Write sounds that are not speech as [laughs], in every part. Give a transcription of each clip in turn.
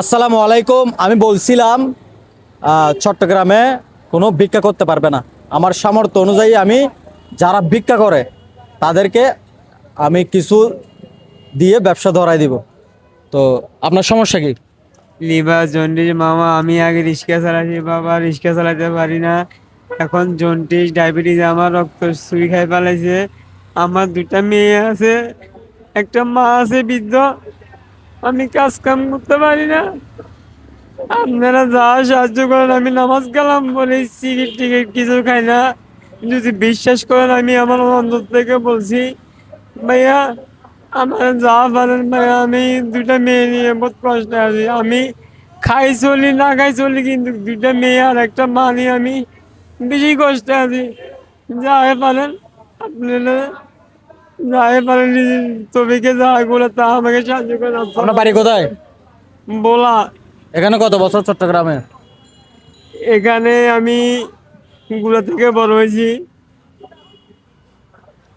আসসালামু আলাইকুম। আমি বলছিলাম চট্টগ্রামে কোনো ভিক্ষা করতে পারবে না। আমার সামর্থ্য অনুযায়ী আমি যারা ভিক্ষা করে, তাদেরকে আমি কিছু দিয়ে ব্যবসা ধরাই দিব। তো আপনার সমস্যা কি? লিভার জন্ডিস, মামা, আমি আগে রিক্সা চালাচ্ছি বাবা রিক্সা চালাতে পারি না। এখন জন্ডিস, ডায়াবেটিস, আমার রক্ত সুই খাই পালাইছে। আমার দুটা মেয়ে আছে, একটা মা আছে বৃদ্ধ। আমি কাজ কাম করতে পারি না। আপনারা যা সাহায্য করেন, আমি নামাজ কালাম বলে সিগারেট টিকিট কিছু খাই না। যদি বিশ্বাস করেন, আমি আমার অন্তর থেকে বলছি, ভাইয়া আমার যা পারেন ভাইয়া, আমি দুটা মেয়ে নিয়ে বহুত কষ্ট আছি আমি খাই চলি, না খাই চলি, কিন্তু দুটা মেয়ে আর একটা মা নিয়ে আমি বেশি কষ্টে আছি যা পারেন, আপনারা যা পারেন তবিকে যা বলে তা আমাকে সাহায্য করেন আপনার বাড়ি কোথায়? বলা। এখানে কত বছর চট্টগ্রামে? এখানে আমি গুলা থেকে বড় হয়েছি।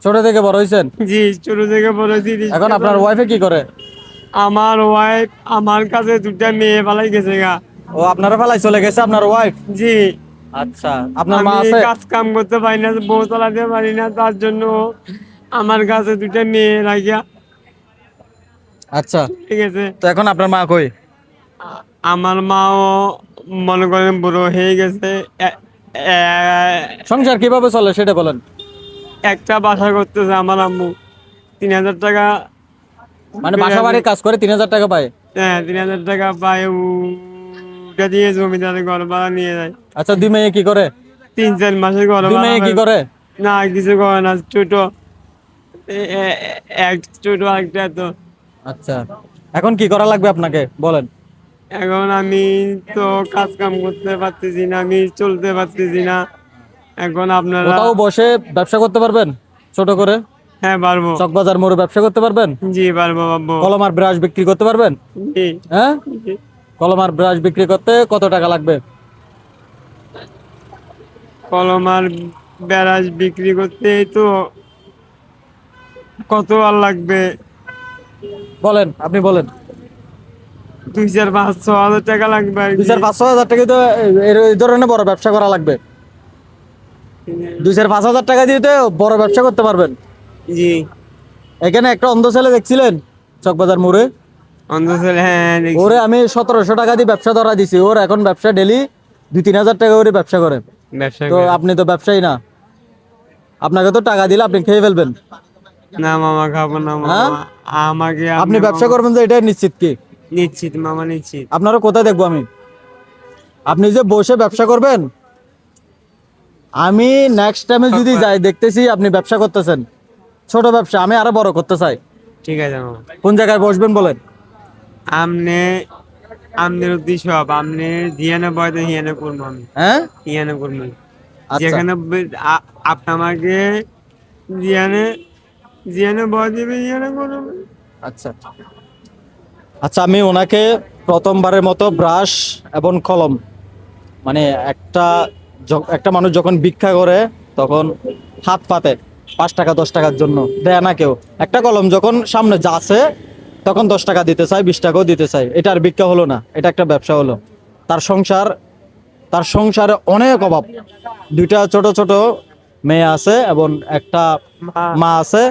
ছোট থেকে বড় হয়েছেন? জি ছোট থেকে বড় হয়েছি। এখন আপনার ওয়াইফে কি করে? আমার ওয়াইফ আমার কাছে দুটা মেয়ে পালাই গেছে গা। ও আপনারা ফেলাই চলে গেছে আপনার ওয়াইফ জি। আচ্ছা আপনার মা আছে? কাজ কাম করতে পারি না বউ চালাতে পারি না তার জন্য আমার কাছে দুইটা মেয়ে লাগিয়া আচ্ছা। ঠিক আছে। তো এখন আপনার মা কই? আমার মাও মনে করেন বড় হয়ে গেছে। সংসার কীভাবে চলে সেটা বলেন। একটা বাসা করতেছে আমার আম্মু। তিন হাজার টাকা মানে বাসা বাড়ির কাজ করে তিন হাজার টাকা পায়? হ্যাঁ তিন হাজার টাকা পায়। ওটা দিয়ে জমিদারে ঘর ভাড়া নিয়ে যায়। আচ্ছা দুই মেয়ে কি করে? তিন চার মাসের ঘর দুই মেয়ে কি করে? না কিছু করে না ছোট। এক ছোট একটা তো আচ্ছা। এখন কি করা লাগবে আপনাকে? বলেন। এখন আমি তো কাজ কাম করতে পারতেছি না আমি চলতে পারতেছি না। এখন আপনারা কোথাও বসে ব্যবসা করতে পারবেন? ছোট করে? হ্যাঁ পারব। চকবাজার মোড়ে ব্যবসা করতে পারবেন? জি পারব পারব। কলম আর ব্রাশ বিক্রি করতে পারবেন? জি। হ্যাঁ? কলম আর ব্রাশ বিক্রি করতে কত টাকা লাগবে? কলম আর ব্যারাজ বিক্রি করতে তো কত আর লাগবে? বলেন আপনি বলেন। দুই চার পাঁচ ছ হাজার টাকা লাগবে দুই। চার পাঁচশো হাজার টাকা তো এই ধরনের বড় ব্যবসা করা লাগবে। দুই চার পাঁচ হাজার টাকা দিয়ে তো বড় ব্যবসা করতে পারবেন। জি। এখানে একটা অন্ধ ছেলে দেখছিলেন? চকবাজার মোড়ে? অন্ধ হ্যাঁ ওরে আমি সতেরোশো টাকা দিয়ে ব্যবসা ধরা দিছি। ওর এখন ব্যবসা ডেলি দুই তিন হাজার টাকা করে ব্যবসা করে। তো। আপনি তো ব্যবসায়ী না। আপনাকে তো টাকা দিলে আপনি খেয়ে ফেলবেন। না মামা খাব না হ্যাঁ? মামা আমাকে আপনি ব্যবসা করবেন যে এটা নিশ্চিত কি? নিশ্চিত মামা নিশ্চিত। আপনারা কোথায় দেখব আমি? আপনি যে বসে ব্যবসা করবেন আমি নেক্সট টাইমে যদি [laughs] যাই দেখতেছি আপনি ব্যবসা করতেছেন। ছোট ব্যবসা আমি আরও বড় করতে চাই। ঠিক আছে মামা। কোন জায়গায় বসবেন বলেন? আমনে আমনের উদ্দেশ্য সব। আমনে জিয়ানে বয়তে হিয়ানে করব আমি হ্যাঁ? হিয়ানে করব আচ্ছা। যেখানে আপনি আমাকে জিয়ানে জিয়ানে বয় দিবে জিয়ানে করব আচ্ছা। আচ্ছা আমি ওনাকে প্রথমবারের মতো ব্রাশ এবং কলম মানে একটা একটা মানুষ যখন ভিক্ষা করে তখন হাত পাতে পাঁচ টাকা দশ টাকার জন্য দেয় না কেউ। একটা কলম যখন সামনে যাচ্ছে তখন দশ টাকা দিতে চায় বিশ টাকাও দিতে চায়। এটা আর ভিক্ষা হলো না এটা একটা ব্যবসা হলো। তার সংসার তার সংসারে অনেক অভাব। দুইটা ছোট ছোট মেয়ে আছে এবং একটা মা আছে।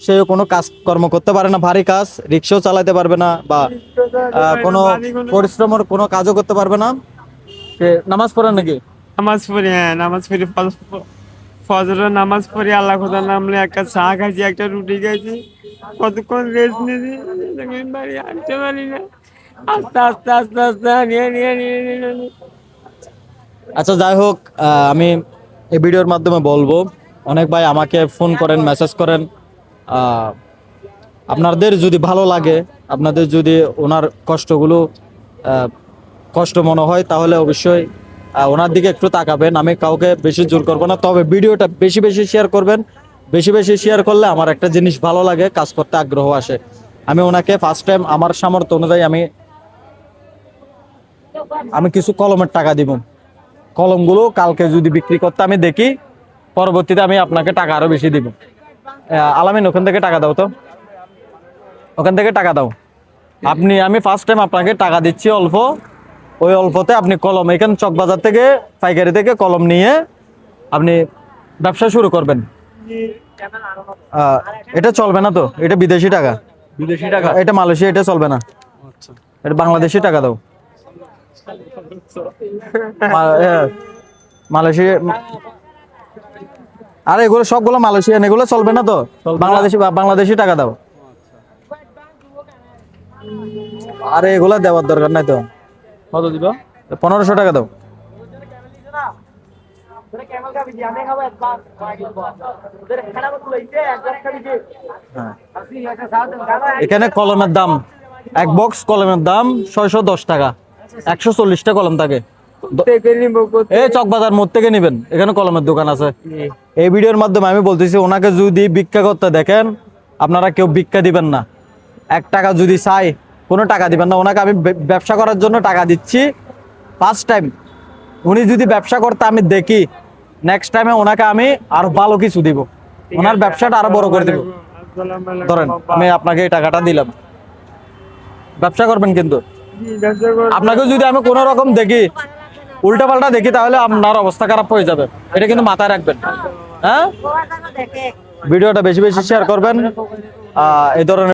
সেও কোনো কাজ কর্ম করতে পারে না ভারী কাজ রিক্সাও চালাতে পারবে না বা কোনো পরিশ্রমের কোনো কাজও করতে পারবে না। সে নামাজ পড়ে নাকি? নামাজ পড়ি হ্যাঁ নামাজ পড়ি ফজ- ফজরের নামাজ পড়ি আল্লাহ খোদার নামলে একটা চা খাইছি একটা রুটি খাইছি কতক্ষণ রেস্ট নিয়েছি বাড়ি হাঁটতে পারি না। আস্তে আস্তে আস্তে আস্তে নিয়ে নিয়ে নিয়ে নিয়ে আচ্ছা যাই হোক আমি এই ভিডিওর মাধ্যমে বলব অনেক ভাই আমাকে ফোন করেন মেসেজ করেন। আপনাদের যদি ভালো লাগে, আপনাদের যদি ওনার কষ্টগুলো কষ্ট মনে হয়, তাহলে অবশ্যই ওনার দিকে একটু তাকাবেন। আমি কাউকে বেশি জোর করব না, তবে ভিডিওটা বেশি বেশি শেয়ার করবেন। বেশি বেশি শেয়ার করলে আমার একটা জিনিস ভালো লাগে, কাজ করতে আগ্রহ আসে। আমি ওনাকে ফার্স্ট টাইম আমার সামর্থ্য অনুযায়ী আমি আমি কিছু কলমের টাকা দিব। কলমগুলো কালকে যদি বিক্রি করতে আমি দেখি, পরবর্তীতে আমি আপনাকে টাকা আরও বেশি দিব। আলামিন ওখান থেকে টাকা দাও তো। ওখান থেকে টাকা দাও। আপনি আমি ফার্স্ট টাইম আপনাকে টাকা দিচ্ছি অল্প। ওই অল্পতে আপনি কলম এখানে চকবাজার থেকে পাইকারি থেকে কলম নিয়ে আপনি ব্যবসা শুরু করবেন। এটা চলবে না তো? এটা বিদেশি টাকা। বিদেশি টাকা? এটা মালয়েশিয়া এটা চলবে না। আচ্ছা। এটা বাংলাদেশি টাকা দাও। [laughs] মালয়েশিয়া আরে এগুলো সবগুলো মালয়েশিয়ান এগুলো চলবে না তো? বাংলাদেশি বাংলাদেশি টাকা দাও। আরে এগুলা দেওয়ার দরকার নাই তো। কত দিবা? পনেরোশো টাকা দাও। হ্যাঁ। এখানে কলমের দাম এক বক্স কলমের দাম ছয়শো দশ টাকা। একশো চল্লিশটা কলম থাকে? এই চকবাজার মোড় থেকে নিবেন এখানে কলমের দোকান আছে। এই ভিডিওর মাধ্যমে আমি বলতেছি ওনাকে যদি ভিক্ষা করতে দেখেন আপনারা কেউ ভিক্ষা দিবেন না। এক টাকা যদি চাই কোনো টাকা দিবেন না। ওনাকে আমি ব্যবসা করার জন্য টাকা দিচ্ছি। ফার্স্ট টাইম উনি যদি ব্যবসা করতে আমি দেখি নেক্সট টাইমে ওনাকে আমি আরও ভালো কিছু দিব। ওনার ব্যবসাটা আরও বড় করে দিব। ধরেন আমি আপনাকে এই টাকাটা দিলাম। ব্যবসা করবেন কিন্তু। আপনাকে যদি আমি কোনো রকম দেখি উল্টা পাল্টা দেখি তাহলে আপনার অবস্থা খারাপ হয়ে যাবে। এটা কিন্তু মাথায় রাখবেন। হ্যাঁ? ভিডিওটা বেশি বেশি শেয়ার করবেন। আহ, এই ধরনের